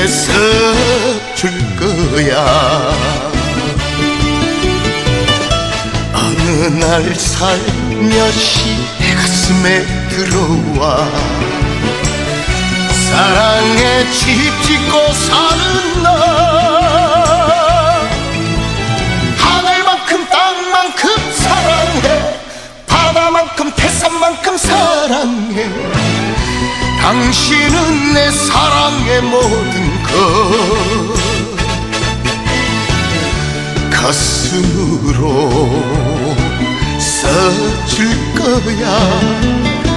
그렇게 써줄 거야. 어느 날 살며시 가슴에 들어와. 사랑에 집 짓고 사는 나 하늘만큼 땅만큼 사랑해. 바다만큼 태산만큼 사랑해. 당신은 내 사랑의 모든 것 가슴으로 써줄 거야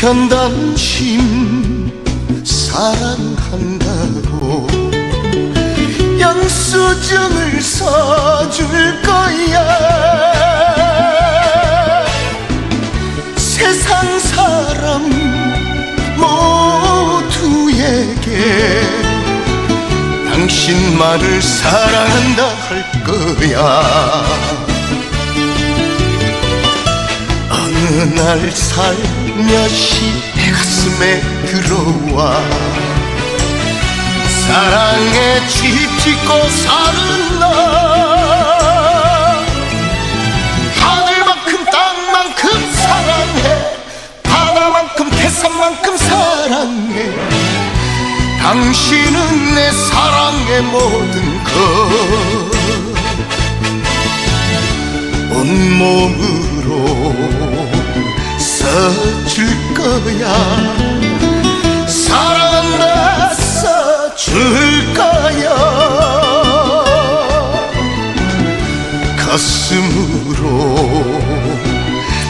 편단심 사랑한다고 영수증을 써줄 거야. 세상 사람 모두에게 당신만을 사랑한다 할 거야. 어느 날 살 며시 내 가슴에 들어와. 사랑에 집 짓고 사는 나 하늘만큼 땅만큼 사랑해. 바다만큼 태산만큼 사랑해. 당신은 내 사랑의 모든 것. 온몸으로 써줄 거야 사랑한다 써줄 거야. 가슴으로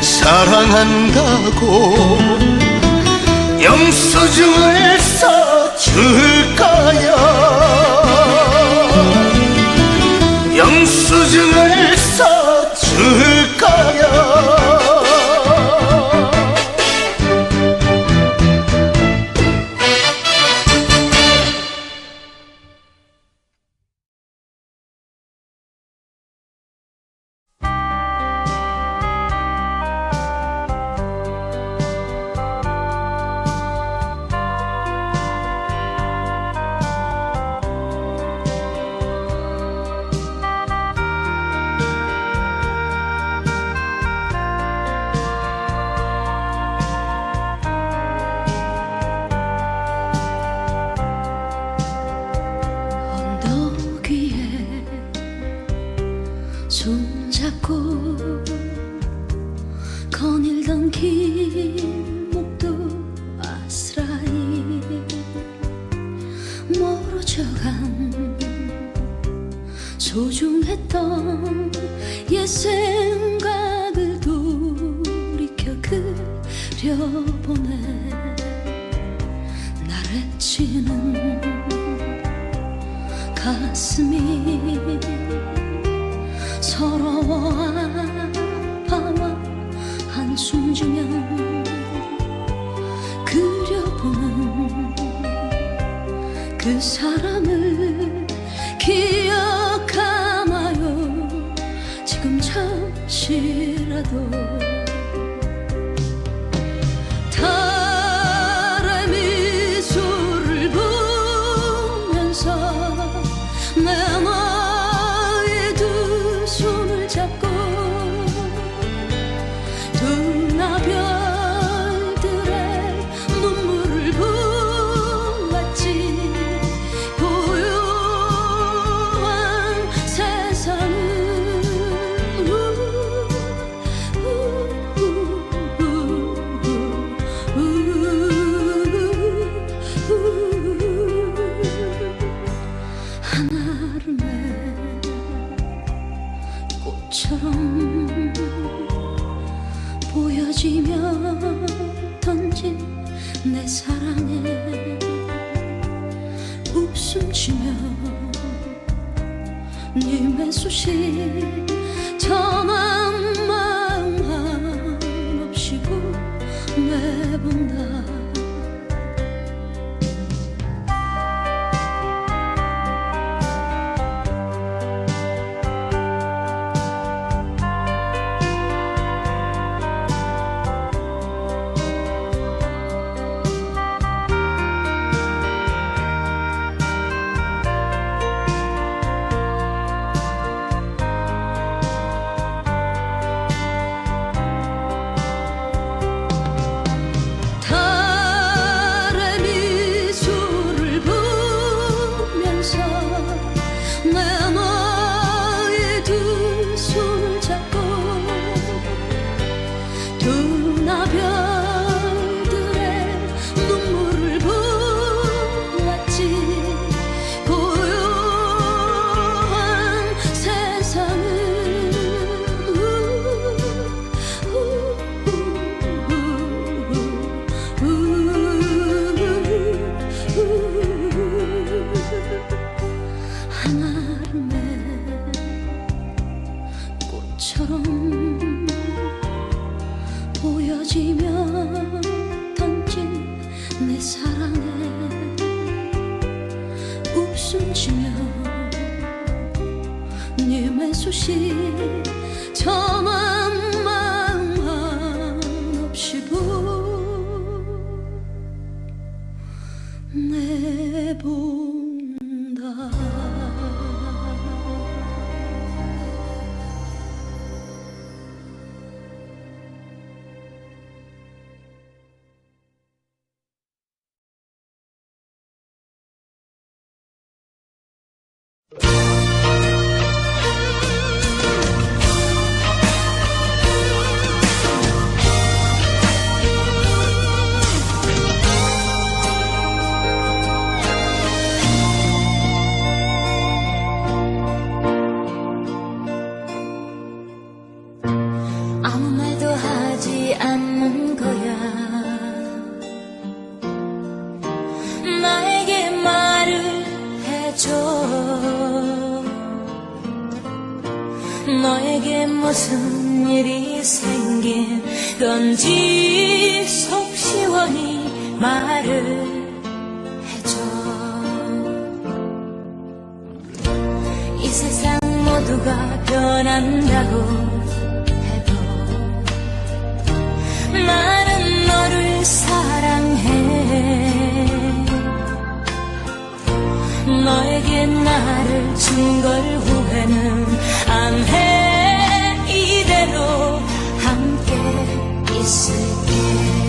사랑한다고 영수증을 써줄 거야. 영수증을 써줄 거야 보 것처럼 보여지며 던진 내 사랑에 웃음 치며 님의 수식 深情留，你们熟悉，他们。 건지 속 시원히 말을 해줘. 이 세상 모두가 변한다고 해도 나는 너를 사랑해. 너에게 나를 준 걸 후회는 안 해. 이대로 함께 seguir.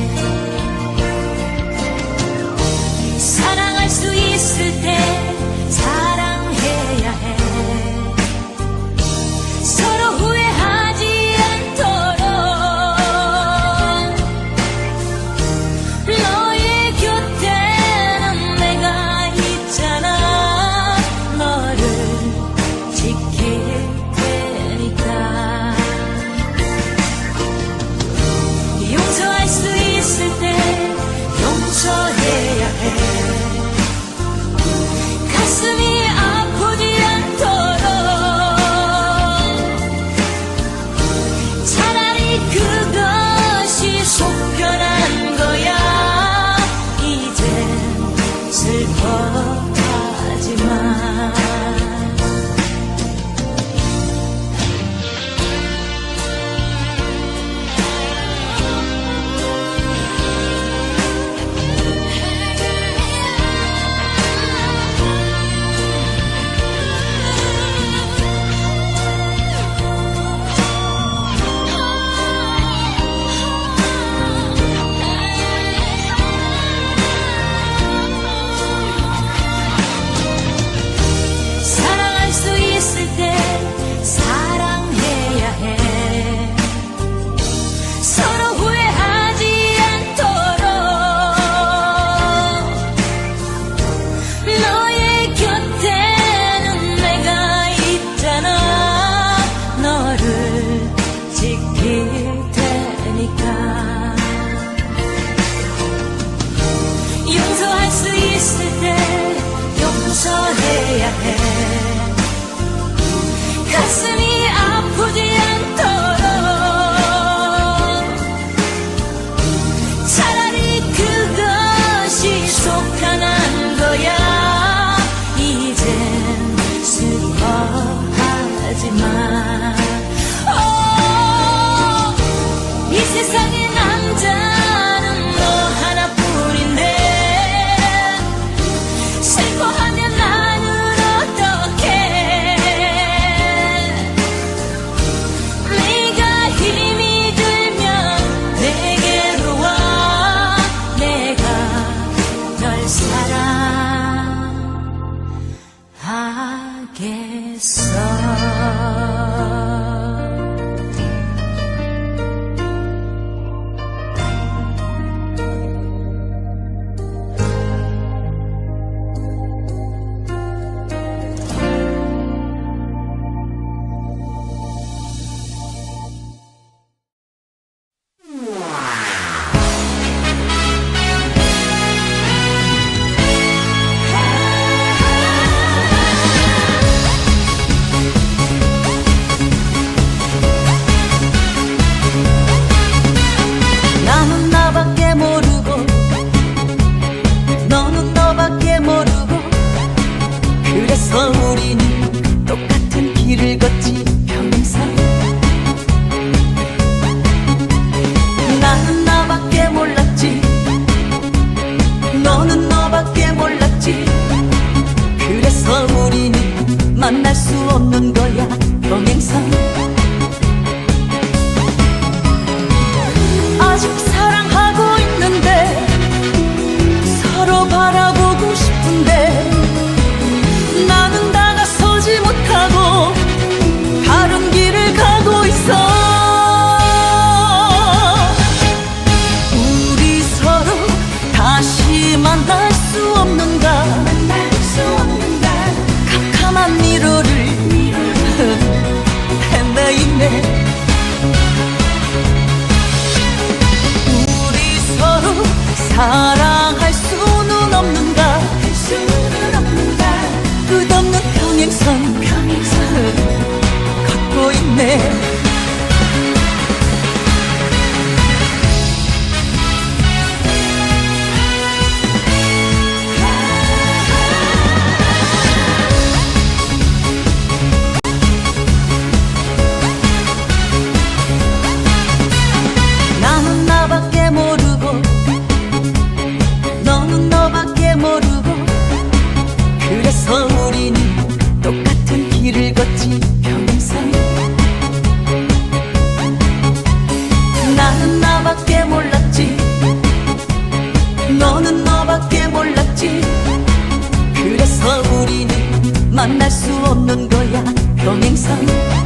만날 수 없는 거야. 동행선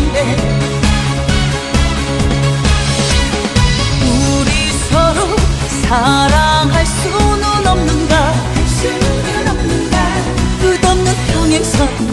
위해 우리 서로 사랑할 수는 없는가, 수는 없는가? 그 끝없는 평행선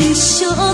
잊으셨구나